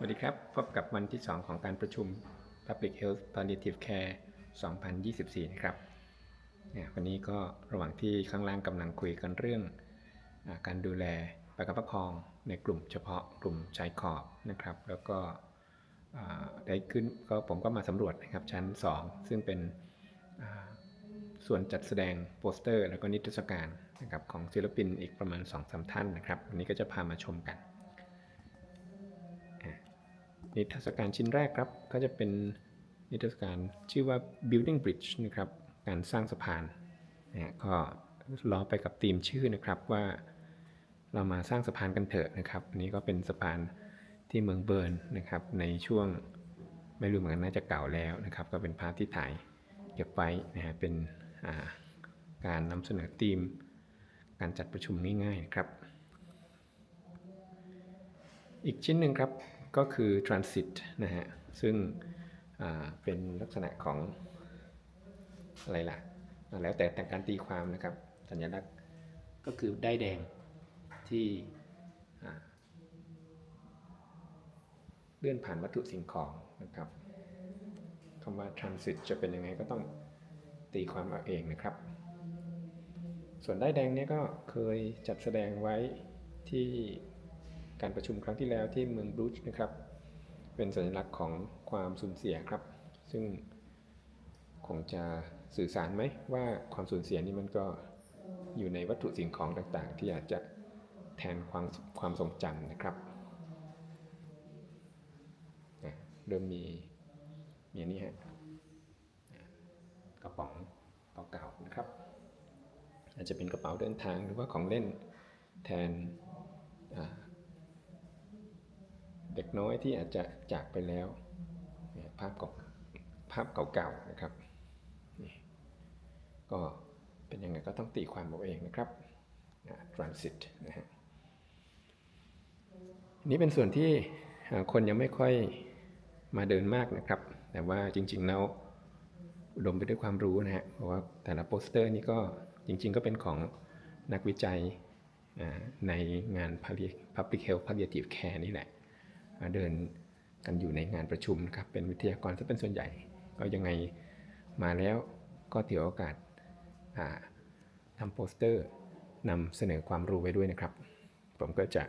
สวัสดีครับ พบกับวันที่ 2 ของการประชุม Public Health Palliative Care 2024 นะครับเนี่ยวันนี้ก็ระหว่างที่ข้างล่างกำลังคุยกันเรื่องอการดูแลประคับประคองในกลุ่มเฉพาะกลุ่มชายขอบนะครับ แล้วก็ได้ขึ้นก็ผมก็มาสำรวจนะครับชั้น 2 ซึ่งเป็นส่วนจัดแสดงโปสเตอร์ แล้วก็นิทรรศการนะครับของศิลปินอีกประมาณ 2-3 ท่านนะครับ วันนี้ก็จะพามาชมกัน นิทรรศการชิ้นแรกครับก็จะเป็นนิทรรศการชื่อว่า building bridge นะครับการสร้างสะพานนะก็ล้อไปกับธีมชื่อนะครับว่าเรามาสร้างสะพานกันเถอะนะครับอันนี้ก็เป็นสะพานที่เมืองเบิร์นนะครับในช่วงไม่รู้เหมือนกันน่าจะเก่าแล้วนะครับ ก็เป็นภาพที่ถ่ายเก็บไว้นะฮะเป็นาการนำเสนอธีม การจัดประชุมง่ายๆนะครับ อีกชิ้นหนึ่งครับ ก็คือ transit นะฮะ ซึ่งเป็นลักษณะของอะไรล่ะ แล้วแต่แต่การตีความนะครับ สัญลักษณ์ก็คือได้แดงที่เลื่อนผ่านวัตถุสิ่งของนะครับคำว่า transit จะเป็นยังไงก็ต้องตีความเอาเองนะครับ ส่วนได้แดงเนี่ยก็เคยจัดแสดงไว้ที่ การประชุมครั้งที่แล้วที่เมืองบรูชนะครับ เป็นสัญลักษณ์ของความสูญเสียครับ ซึ่งคงจะสื่อสารไหมว่าความสูญเสียนี้มันก็อยู่ในวัตถุสิ่งของต่างๆ ที่อาจจะแทนความความทรงจำนะครับเริ่มมีมีนนี้ฮะอะกระป๋องเก่าๆนะครับ อาจจะเป็นกระเป๋าเดินทางหรือว่าของเล่นแทนอ่า เด็กน้อยที่อาจจะจากไปแล้วภาพเก่าภาพเก่าๆนะครับก็เป็นยังไงก็ต้องตีความเอาเองนะครับ transit นะฮะนนี้เป็นส่วนที่คนยังไม่ค่อยมาเดินมากนะครับ แต่ว่าจริง ๆ แล้วอุดมไปด้วยความรู้นะฮะเพราะว่าแต่ละโปสเตอร์นี่ก็จริง ๆ ก็เป็นของนักวิจัยในงาน Public Health Palliative Care นี่แหละ เดินกันอยู่ในงานประชุมนะครับเป็นวิทยากรซะเป็นส่วนใหญ่ ก็ยังไงมาแล้วก็ถือโอกาสทำโปสเตอร์นำเสนอความรู้ไว้ด้วยนะครับ ผมก็จะ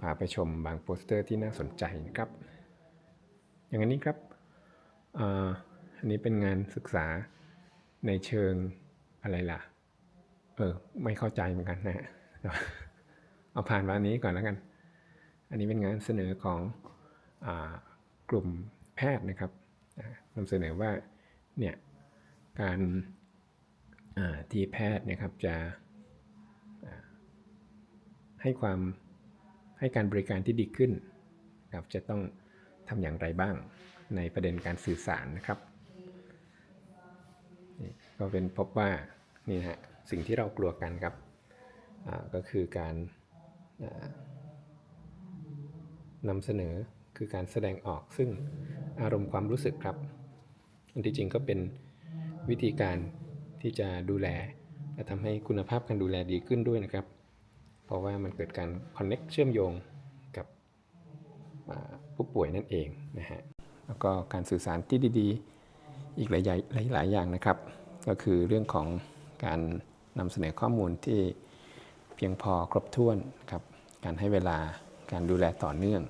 พาไปชมบางโปสเตอร์ที่น่าสนใจนะครับ อย่างนี้ครับอันนี้เป็นงานศึกษาในเชิงอะไรล่ะ เออ ไม่เข้าใจเหมือนกันนะฮะเอาผ่านมาอันนี้ก่อนแล้วกัน อันนี้เป็นงานเสนอของอกลุ่มแพทย์นะครับนำเสนอว่าเนี่ยการที่แพทย์นะครับจะให้ความให้การบริการที่ดีขึ้นครับจะต้องทำอย่างไรบ้างในประเด็นการสื่อสารนะครับก็เป็นพบว่านี่ฮะสิ่งที่เรากลัวกันครับก็คือการ นำเสนอคือการแสดงออกซึ่งอารมณ์ความรู้สึกครับอันที่จริงก็เป็นวิธีการที่จะดูแลและทำให้คุณภาพการดูแลดีขึ้นด้วยนะครับ เพราะว่ามันเกิดการ connect เชื่อมโยงกับผู้ป่วยนั่นเองนะฮะแล้วก็การสื่อสารที่ดีๆ อีกหลายหลายลายๆอย่างนะครับ ก็คือเรื่องของการนำเสนอข้อมูลที่เพียงพอครบถ้วนครับการให้เวลา การดูแลต่อเนื่อง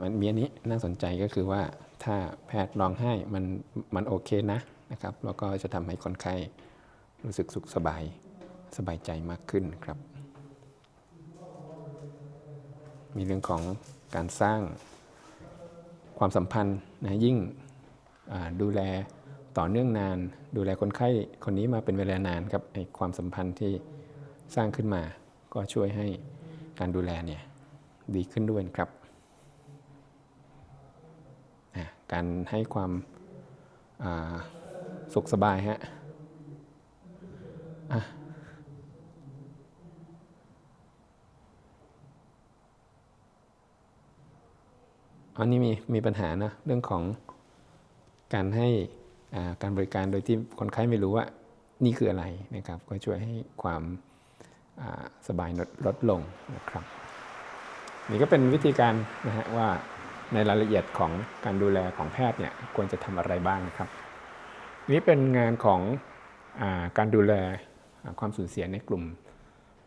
มันมีอันนี้น่าสนใจก็คือว่าถ้าแพทย์ร้องไห้มันมันโอเคนะนะครับแล้วก็จะทำให้คนไข้รู้สึกสุขสบายสบายใจมากขึ้นครับ มีเรื่องของการสร้างความสัมพันธ์นะยิ่งดูแลต่อเนื่องนาน ดูแลคนไข้คนนี้มาเป็นเวลานานครับความสัมพันธ์ที่สร้างขึ้นมาก็ช่วยให้ การดูแลเนี่ยดีขึ้นด้วยนะครับ การให้ความาสุขสบายฮะอะอันนี้มีมีปัญหานะเรื่องของการให้าการบริการโดยที่คนไข้ไม่รู้ว่านี่คืออะไรนะครับ ก็ช่วยให้ความ สบายลดลงนะครับ นี่ก็เป็นวิธีการนะฮะว่าในรายละเอียดของการดูแลของแพทย์เนี่ยควรจะทำอะไรบ้างนะครับ นี่เป็นงานของอาการดูแลความสูญเสียในกลุ่ม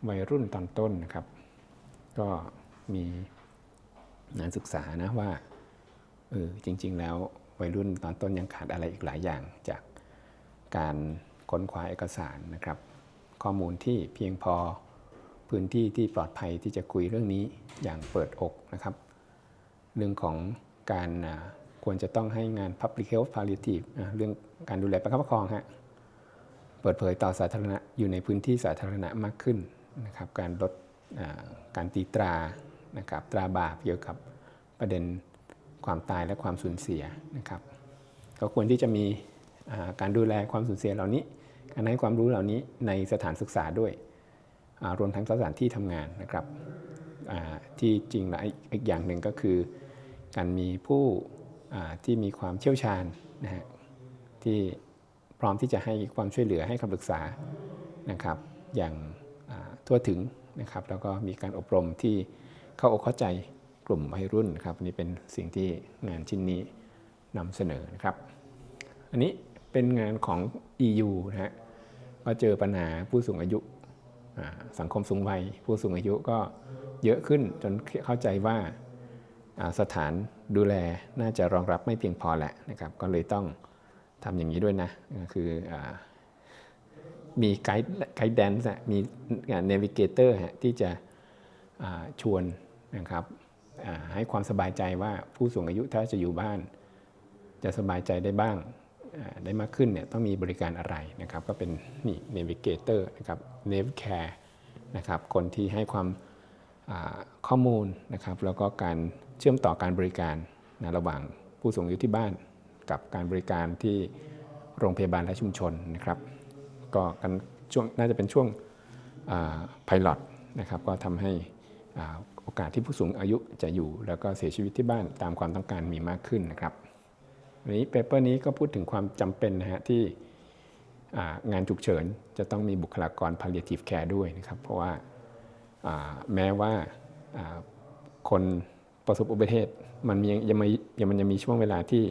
วัยรุ่นตอนต้นนะครับ ก็มีงานศึกษานะว่าเออจริง ๆ แล้ววัยรุ่นตอนต้นยังขาดอะไรอีกหลายอย่างจากการค้นคว้าเอกสารนะครับ ข้อมูลที่เพียงพอพื้นที่ที่ปลอดภัยที่จะคุยเรื่องนี้อย่างเปิดอกนะครับ เรื่องของการควรจะต้องให้งาน Public Health Palliative เรื่องการดูแลประคับประคองฮะเปิดเผยต่อสาธารณะอยู่ในพื้นที่สาธารณะมากขึ้นนะครับ การลดการตีตรานะครับตราบาปเกี่ยวกับประเด็นความตายและความสูญเสียนะครับก็ควรที่จะมีการดูแลความสูญเสียเหล่านี้ การให้ความรู้เหล่านี้ในสถานศึกษาด้วย รวมทั้งสถานที่ทำงานนะครับที่จริงแล้วอีกอย่างหนึ่งก็คือ การมีผู้ที่มีความเชี่ยวชาญนะฮะที่พร้อมที่จะให้ความช่วยเหลือให้คำปรึกษานะครับ อย่างทั่วถึงนะครับ แล้วก็มีการอบรมที่เข้าอกเข้าใจกลุ่มวัยรุ่นนะครับนนี่เป็นสิ่งที่งานชิ้นนี้นำเสนอนะครับ อันนี้เป็นงานของ EU นะฮะ ก็เจอปัญหาผู้สูงอายุ สังคมสูงวัย ผู้สูงอายุก็เยอะขึ้นจนเข้าใจว่าสถานดูแลน่าจะรองรับไม่เพียงพอแหละนะครับ ก็เลยต้องทำอย่างนี้ด้วยนะ คืออมีไกด์ไกด์แดนซ์มีเนวิเกเตอร์ที่จะชวนนะครับให้ความสบายใจว่าผู้สูงอายุถ้าจะอยู่บ้าน จะสบายใจได้บ้าง ได้มากขึ้นเนี่ยต้องมีบริการอะไรนะครับก็เป็นนี่ Navigator นะครับ Navcare นะครับคนที่ให้ความข้อมูลนะครับแล้วก็การเชื่อมต่อการบริการนะระหว่างผู้สูงอายุที่บ้าน กับการบริการที่โรงพยาบาลและชุมชนนะครับก็กันช่วงน่าจะเป็นช่วงไพลอตนะครับก็ทำให้โอกาสที่ผู้สูงอายุจะอยู่ แล้วก็เสียชีวิตที่บ้านตามความต้องการมีมากขึ้นนะครับ อันนี้เปเปอร์นี้ก็พูดถึงความจำเป็นนะฮะที่งานฉุกเฉินจะต้องมีบุคลากร palliative care ด้วยนะครับ เพราะว่าแม้ว่าคนประสบอุบัติเหตุมันยังมียังมันยังมีช่วงเวลาที่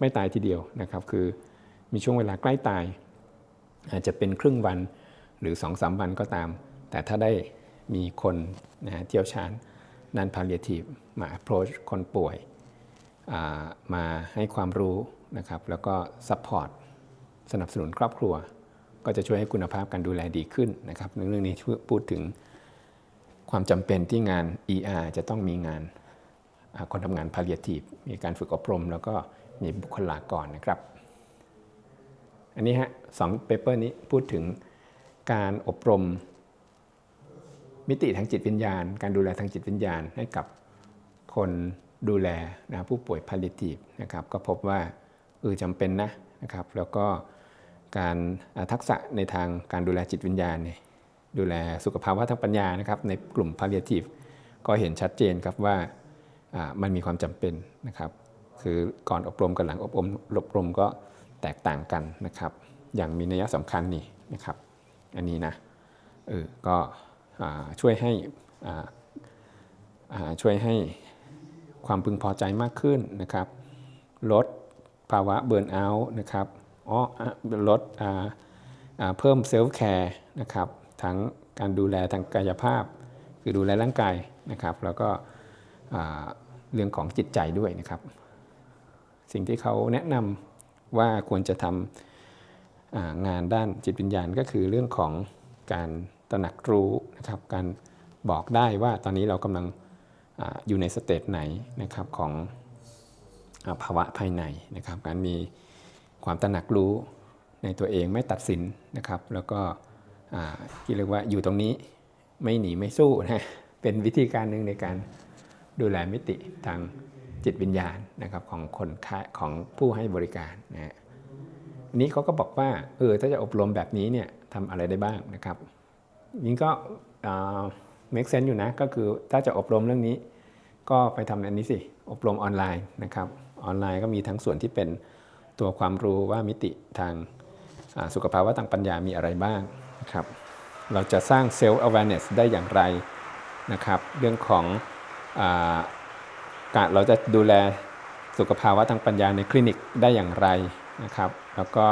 ไม่ตายทีเดียวนะครับ คือมีช่วงเวลาใกล้ตาย อาจจะเป็นครึ่งวันหรือ2อสวันก็ตาม แต่ถ้าได้มีคนนะเที่ยวชาญด้าน palliative มา approach คนป่วย มาให้ความรู้นะครับแล้วก็ซัพพอร์ตสนับสนุนครอบครัว ก็จะช่วยให้คุณภาพการดูแลดีขึ้นนะครับเรื่องนี้พูดถึงความจำเป็นที่งาน ER จะต้องมีงานคนทำงาน palliative มีการฝึกอบรม แล้วก็มีบุคลากรนะครับ อันนี้ฮะสองเปเปอร์นี้พูดถึงการอบรมมิติทางจิตวิญญาณ การดูแลทางจิตวิญญาณให้กับคน ดูแลนะผู้ป่วย palliative นะครับก็พบว่าเออจำเป็นนะนะครับแล้วก็การทักษะในทางการดูแลจิตวิญญาณเนี่ยดูแลสุขภาวะทางปัญญานะครับในกลุ่ม palliative ก็เห็นชัดเจนครับว่ามันมีความจำเป็นนะครับคือก่อนอบรมกับหลังอบรมอบรมก็แตกต่างกันนะครับ อย่างมีนัยสำคัญนี่นะครับ อันนี้นะเออก็ช่วยให้ช่วยให้ ความพึงพอใจมากขึ้นนะครับ ลดภาวะเบิร์นเอาท์นะครับอ๋อลดอ่าเพิ่มเซลฟ์แคร์นะครับทั้งการดูแลทางกายภาพ คือดูแลร่างกายนะครับ แล้วก็เรื่องของจิตใจด้วยนะครับ สิ่งที่เขาแนะนำว่าควรจะทำงานด้านจิตวิญญาณก็คือเรื่องของการตระหนักรู้นะครับ การบอกได้ว่าตอนนี้เรากำลัง อยู่ในสเตจไหนนะครับของภาวะภายในนะครับ การมีความตระหนักรู้ในตัวเองไม่ตัดสินนะครับ แล้วก็ที่เรียกว่าอยู่ตรงนี้ไม่หนีไม่สู้นะเป็นวิธีการหนึ่งในการดูแลมิติทางจิตวิญญาณนะครับของคนค้ของผู้ให้บริการนะฮะนี้เขาก็บอกว่าเออถ้าจะอบรมแบบนี้เนี่ยทำอะไรได้บ้างนะครับยิงก็ make sense อยู่นะ ก็คือถ้าจะอบรมเรื่องนี้ ก็ไปทำอันนี้สิ อบรมออนไลน์นะครับ ออนไลน์ก็มีทั้งส่วนที่เป็นตัวความรู้ว่ามิติทางสุขภาวะทางปัญญามีอะไรบ้างนะครับ เราจะสร้าง self awareness ได้อย่างไรนะครับ เรื่องของอการเราจะดูแลสุขภาวะทางปัญญาในคลินิกได้อย่างไรนะครับ แล้วก็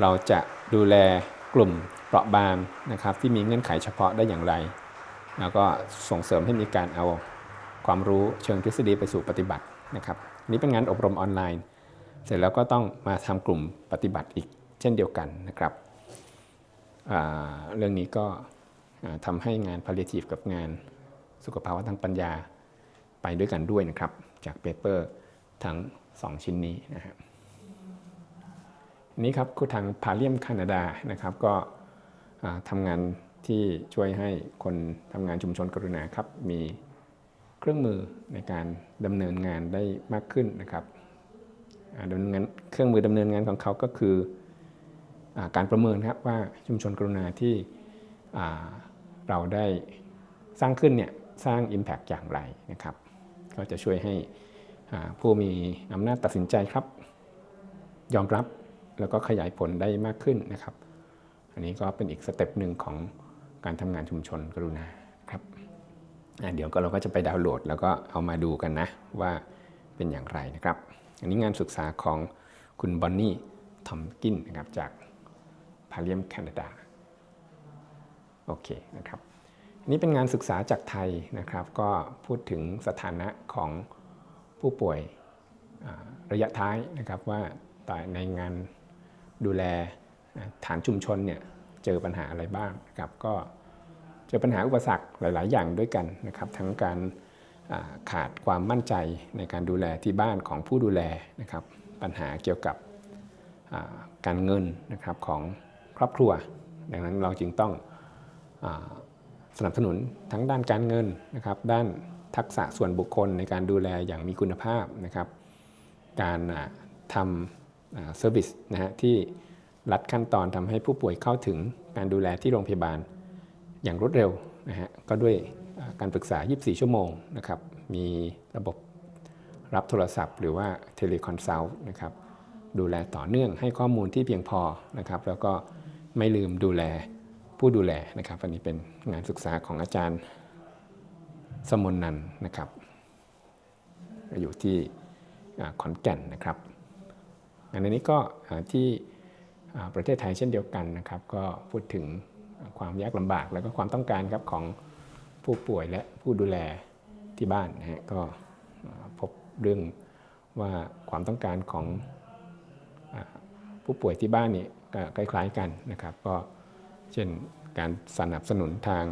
เราจะดูแลกลุ่มเปราะบางนะครับที่มีเงื่อนไขเฉพาะได้อย่างไร แล้วก็ส่งเสริมให้มีการเอาความรู้เชิงทฤษฎีไปสู่ปฏิบัตินะครับนนี้เป็นงานอบรมออนไลน์ เสร็จแล้วก็ต้องมาทำกลุ่มปฏิบัติอีกเช่นเดียวกันนะครับเรื่องนี้ก็อ่าทำให้งาน palliative กับงานสุขภาวะทางปัญญาไปด้วยกันด้วยนะครับ จากเปเปอร์ทั้ง 2 ชิ้นนี้นะครับนี้ครับคือทางพาเลียมแคนาดานะครับก็ทำงาน ที่ช่วยให้คนทำงานชุมชนกรุณาครับ มีเครื่องมือในการดำเนินงานได้มากขึ้นนะครับดำเนินงานเครื่องมือดำเนินงานของเขาก็คืออการประเมินครับว่าชุมชนกรุณาที่เราได้สร้างขึ้นเนี่ยสร้าง Impact อย่างไรนะครับ ก็จะช่วยให้ผู้มีอำนาจตัดสินใจครับ ยอมรับแล้วก็ขยายผลได้มากขึ้นนะครับ อันนี้ก็เป็นอีกสเต็ปหนึ่งของ การทำงานชุมชนกรุณาครับเดี๋ยวก็เราก็จะไปดาวน์โหลด แล้วก็เอามาดูกันนะว่าเป็นอย่างไรนะครับ อันนี้งานศึกษาของคุณบอนนี่ทอมกินนะครับจากพาเลียมแคนาดาโอเคนะครับอันนี้เป็นงานศึกษาจากไทยนะครับ ก็พูดถึงสถานะของผู้ป่วยระยะท้ายนะครับว่าในงานดูแลฐานชุมชนเนี่ย เจอปัญหาอะไรบ้างนะครับก็เจอปัญหาอุปสรรคหลาย ๆ อย่างด้วยกันนะครับ ทั้งการขาดความมั่นใจในการดูแลที่บ้านของผู้ดูแลนะครับ ปัญหาเกี่ยวกับการเงินนะครับของครอบครัว ดังนั้นเราจึงต้องอสนับสนุนทั้งด้านการเงินนะครับ ด้านทักษะส่วนบุคคลในการดูแลอย่างมีคุณภาพนะครับ การทำเซอร์วิสนะฮะที่ รัดขั้นตอนทำให้ผู้ป่วยเข้าถึงการดูแลที่โรงพยาบาลอย่างรวดเร็วนะฮะก็ด้วยการปรึกษา 24 ชั่วโมงนะครับมีระบบรับโทรศัพท์ หรือว่าเทเลคอนซัลท์นะครับดูแลต่อเนื่องให้ข้อมูลที่เพียงพอนะครับแล้วก็ไม่ลืมดูแลผู้ดูแลนะครับอันนี้เป็นงานศึกษาของอาจารย์สมนนันนะครับ อยู่ที่ขอนแก่นนะครับอันนี้ก็ที่ ประเทศไทยเช่นเดียวกันนะครับก็พูดถึงความยากลำบากแล้วก็ความต้องการครับของผู้ป่วยและผู้ดูแลที่บ้านนะฮะก็พบเรื่องว่าความต้องการของอผู้ป่วยที่บ้านนี่ก็คล้ายๆกันนะครับ ก็เช่นการสนับสนุนทาง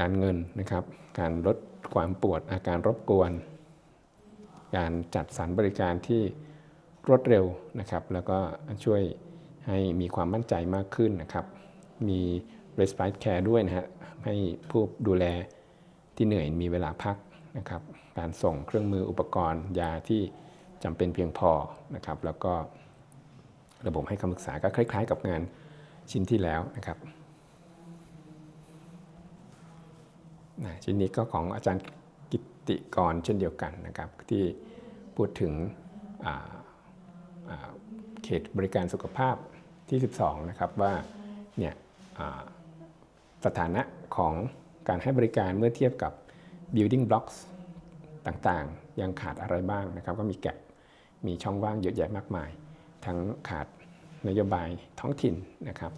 การเงินนะครับ การลดความปวดอาการรบกวน การจัดสรรบริการที่ รวดเร็วนะครับ แล้วก็ช่วยให้มีความมั่นใจมากขึ้นนะครับ มี respite care ด้วยนะฮะให้ผู้ดูแลที่เหนื่อยมีเวลาพักนะครับ การส่งเครื่องมืออุปกรณ์ ยาที่จำเป็นเพียงพอนะครับ แล้วก็ระบบให้คำปรึกษาก็คล้าย ๆ กับงานชิ้นที่แล้วนะครับชิ้นนี้ก็ของอาจารย์กิติกรเช่นเดียวกันนะครับ ที่พูดถึงอ่าอ่า เขตบริการสุขภาพที่ 12 นะครับว่าเนี่ยสถานะของการให้บริการเมื่อเทียบกับ building blocks ต่างๆ ยังขาดอะไรบ้างนะครับ ก็มีแกลบมีช่องว่างเยอะแยะมากมาย ทั้งขาดนโยบายท้องถิ่นนะครับ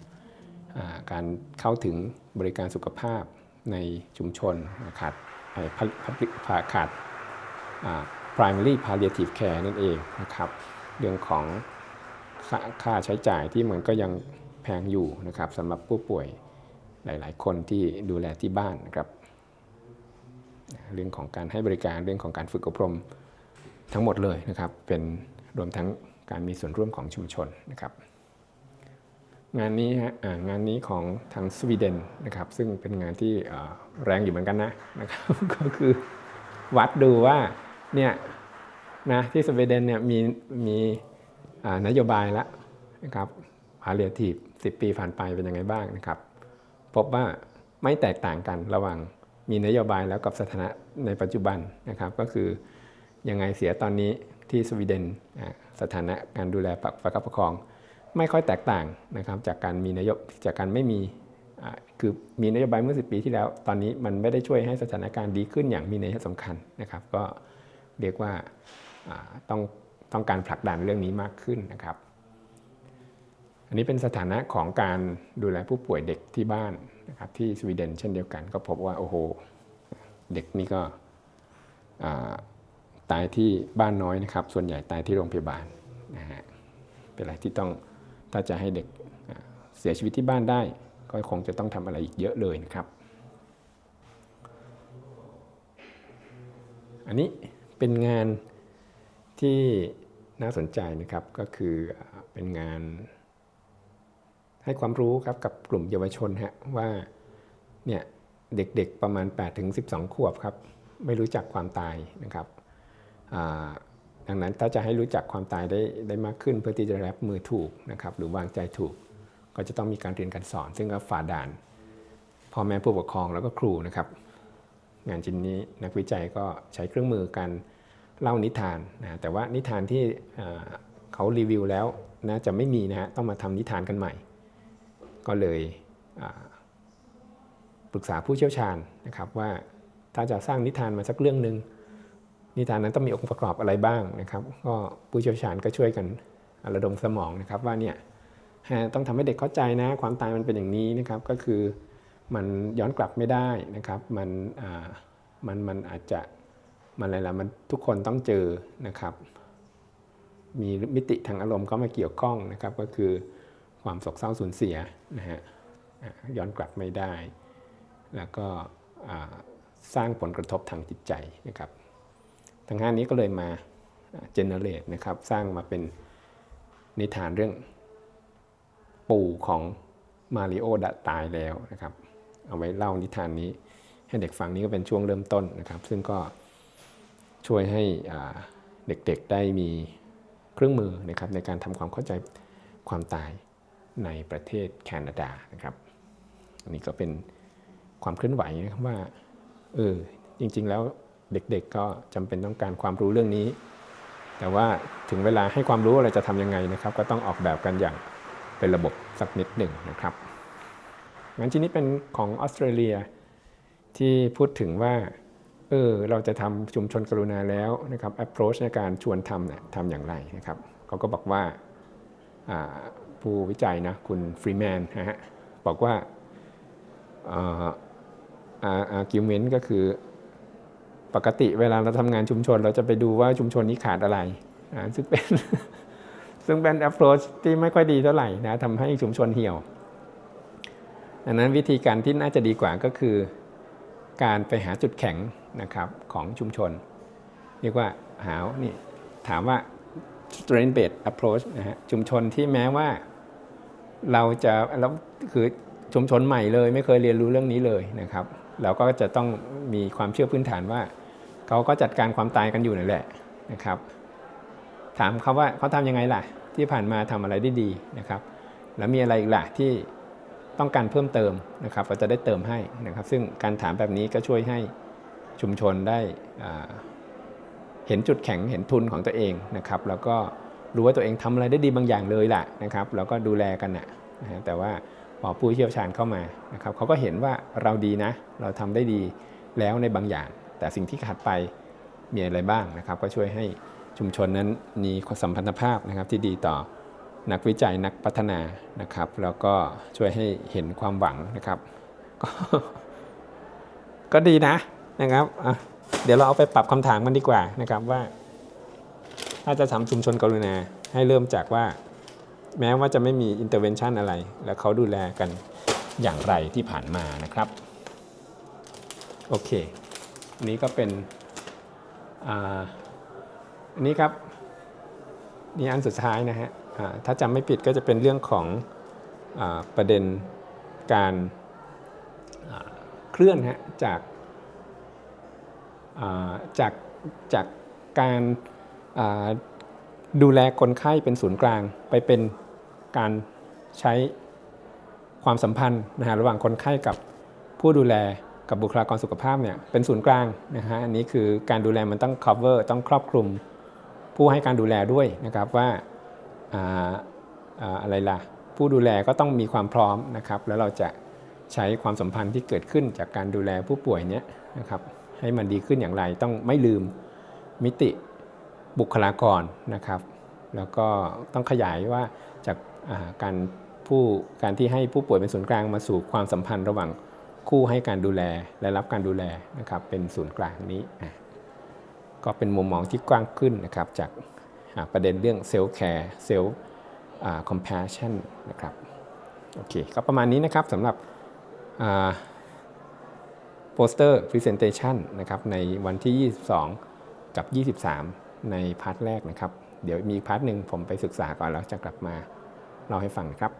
การเข้าถึงบริการสุขภาพในชุมชน ขาด public ขาด primary palliative care นั่นเองนะครับ เรื่องของค่าคาใช้จ่ายที่มันก็ยังแพงอยู่นะครับสำหรับผู้ป่วยหลาย ๆ คนที่ดูแลที่บ้านนะครับเรื่องของการให้บริการเรื่องของการฝึกอบรมทั้งหมดเลยนะครับ เป็นรวมทั้งการมีส่วนร่วมของชุมชนนะครับ งานนี้ฮะงานนี้ของทางสวีเดนนะครับ ซึ่งเป็นงานที่แรงอยู่เหมือนกันนะนะครับ ก็คือวัดดูว่าเนี่ย นะที่สวีเดนเนี่ยมีมีนโยบายแล้วนะครับพาเลียทีฟ10ปีผ่านไปเป็นยังไงบ้างนะครับ พบว่าไม่แตกต่างกันระหว่างมีนโยบายแล้วกับสถานะในปัจจุบันนะครับ ก็คือยังไงเสียตอนนี้ที่สวีเดนสถานะการดูแลประคับประคอง ไม่ค่อยแตกต่างนะครับจากการมีนโยบจากการไม่มีคือมีนโยบายเมื่อ 10 ปีที่แล้ว ตอนนี้มันไม่ได้ช่วยให้สถานการณ์ดีขึ้นอย่างมีนัยสำคัญนะครับ ก็เรียกว่า ต้องต้องการผลักดันเรื่องนี้มากขึ้นนะครับ อันนี้เป็นสถานะของการดูแลผู้ป่วยเด็กที่บ้านนะครับที่สวีเดนเช่นเดียวกัน ก็พบว่าโอ้โหเด็กนี่ก็ตายที่บ้านน้อยนะครับ ส่วนใหญ่ตายที่โรงพยาบาลนะฮะเป็นอะไรที่ต้องถ้าจะให้เด็กเสียชีวิตที่บ้านได้ ก็คงจะต้องทำอะไรอีกเยอะเลยนะครับ อันนี้เป็นงาน ที่น่าสนใจนะครับก็คือเป็นงาน ให้ความรู้ครับกับกลุ่มเยาวชนฮะว่าเนี่ยเด็กๆประมาณ 8 ถึง 12 ขวบครับ ไม่รู้จักความตายนะครับดังนั้นถ้าจะให้รู้จักความตายได้ได้มากขึ้นเพื่อที่จะรับมือถูกนะครับหรือวางใจถูก ก็จะต้องมีการเรียนการสอน ซึ่งก็ฝ่าด่านพ่อแม่ผู้ปกครองแล้วก็ครูนะครับ งานชิ้นนี้นักวิจัยก็ใช้เครื่องมือการ เล่านิทานนะแต่ว่านิทานที่เขารีวิวแล้วนะจะไม่มีนะฮะต้องมาทำนิทานกันใหม่ ก็เลยปรึกษาผู้เชี่ยวชาญนะครับว่าถ้าจะสร้างนิทานมาสักเรื่องหนึ่งนิทานนั้นต้องมีองค์ประกอบอะไรบ้างนะครับ ก็ผู้เชี่ยวชาญก็ช่วยกันระดมสมองนะครับว่าเนี่ยต้องทำให้เด็กเข้าใจนะความตายมันเป็นอย่างนี้นะครับก็คือมันย้อนกลับไม่ได้นะครับมันมันมันอาจจะ มันอะไรล่ะมันทุกคนต้องเจอนะครับ มีมิติทางอารมณ์เข้ามาเกี่ยวข้องนะครับ ก็คือความโศกเศร้าสูญเสียนะฮะย้อนกลับไม่ได้ แล้วก็สร้างผลกระทบทางจิตใจนะครับทางห้านี้ก็เลยมาเจเนเรตนะครับสร้างมาเป็นนิทานเรื่องปู่ของมาริโอดะตายแล้วนะครับ เอาไว้เล่านิทานนี้ให้เด็กฟังนี่ก็เป็นช่วงเริ่มต้นนะครับ ซึ่งก็ ช่วยให้เด็กๆได้มีเครื่องมือนะครับในการทำความเข้าใจความตายในประเทศแคนาดานะครับ อันนี้ก็เป็นความเคลื่อนไหวนะครับว่าเออจริงๆแล้วเด็กๆก็จำเป็นต้องการความรู้เรื่องนี้ แต่ว่าถึงเวลาให้ความรู้อะไรจะทำยังไงนะครับ ก็ต้องออกแบบกันอย่างเป็นระบบสักนิดหนึ่งนะครับงานชิ้นนี้เป็นของออสเตรเลียที่พูดถึงว่า เออเราจะทำชุมชนกรุณาแล้วนะครับ approach ในการชวนทำเนี่ยทำอย่างไรนะครับเขาก็บอกว่าผู้วิจัยนะคุณฟรีแมนนะฮะบอกว่าอาร์กิวเมนต์ก็คือปกติเวลาเราทำงานชุมชน เราจะไปดูว่าชุมชนนี้ขาดอะไรอ่าซึ่งเป็นซึ่งเป็น approach ที่ไม่ค่อยดีเท่าไหร่นะทำให้ชุมชนเหี่ยวดังนั้นวิธีการที่น่าจะดีกว่าก็คือ การไปหาจุดแข็ง นะครับของชุมชน เรียกว่าหาวนี่ถามว่า strength based approach นะฮะชุมชนที่แม้ว่าเราจะแล้วคือชุมชนใหม่เลยไม่เคยเรียนรู้เรื่องนี้เลยนะครับ เราก็จะต้องมีความเชื่อพื้นฐานว่า เขาก็จัดการความตายกันอยู่นั่นแหละนะครับ ถามเขาว่าเขาทำยังไงล่ะ ที่ผ่านมาทำอะไรได้ดีนะครับ แล้วมีอะไรอีกล่ะที่ต้องการเพิ่มเติมนะครับ เราจะได้เติมให้นะครับ ซึ่งการถามแบบนี้ก็ช่วยให้ ชุมชนได้เห็นจุดแข็งเห็นทุนของตัวเองนะครับ แล้วก็รู้ว่าตัวเองทำอะไรได้ดีบางอย่างเลยแหละนะครับ แล้วก็ดูแลกันนะนะแต่ว่าพอผู้เชี่ยวชาญเข้ามานะครับเขาก็เห็นว่าเราดีนะ เราทำได้ดีแล้วในบางอย่าง แต่สิ่งที่ขาดไปมีอะไรบ้างนะครับ ก็ช่วยให้ชุมชนนั้นมีสัมพันธภาพนะครับที่ดีต่อนักวิจัยนักพัฒนานะครับ แล้วก็ช่วยให้เห็นความหวังนะครับ ก็ก็ดีนะ นะครับเดี๋ยวเราเอาไปปรับคำถามกันดีกว่านะครับว่า ถ้าจะทำชุมชนกรุณาให้เริ่มจากว่า แม้ว่าจะไม่มีอินเตอร์เวนชั่นอะไร แล้วเขาดูแลกันอย่างไรที่ผ่านมานะครับ โอเค อันนี้ก็เป็นอ,อันนี้ครับนี่อันสุดท้ายนะฮะถ้าจำไม่ผิดก็จะเป็นเรื่องของอประเด็นการเคลื่อนฮะจาก จากจากการดูแลคนไข้เป็นศูนย์กลาง ไปเป็นการใช้ความสัมพันธ์นะฮะระหว่างคนไข้กับผู้ดูแลกับบุคลากรสุขภาพเนี่ยเป็นศูนย์กลางนะฮะอันนี้คือการดูแลมันต้อง cover ต้องครอบคลุมผู้ให้การดูแลด้วยนะครับว่าอ่าอ่าอะไรล่ะผู้ดูแลก็ต้องมีความพร้อมนะครับ แล้วเราจะใช้ความสัมพันธ์ที่เกิดขึ้นจากการดูแลผู้ป่วยเนี้ยนะครับ ให้มันดีขึ้นอย่างไร ต้องไม่ลืมมิติบุคลากรนะครับ แล้วก็ต้องขยายว่าจากาการผู้การที่ให้ผู้ป่วยเป็นศูนย์กลางมาสู่ความสัมพันธ์ระหว่างคู่ให้การดูแลและรับการดูแลนะครับเป็นศูนย์กลางนี้ ก็เป็นมุมมองที่กว้างขึ้นนะครับจากาประเด็นเรื่องเซลล์แคร์เซลล์คอมเพชชันนะครับโอเคก็ประมาณนี้นะครับสำหรับ โปสเตอร์พรีเซนเตชันนะครับในวันที่ 22 กับ 23 ในพาร์ทแรกนะครับ เดี๋ยวมีพาร์ทหนึ่งผมไปศึกษาก่อนแล้วจะกลับมาเล่าให้ฟังครับ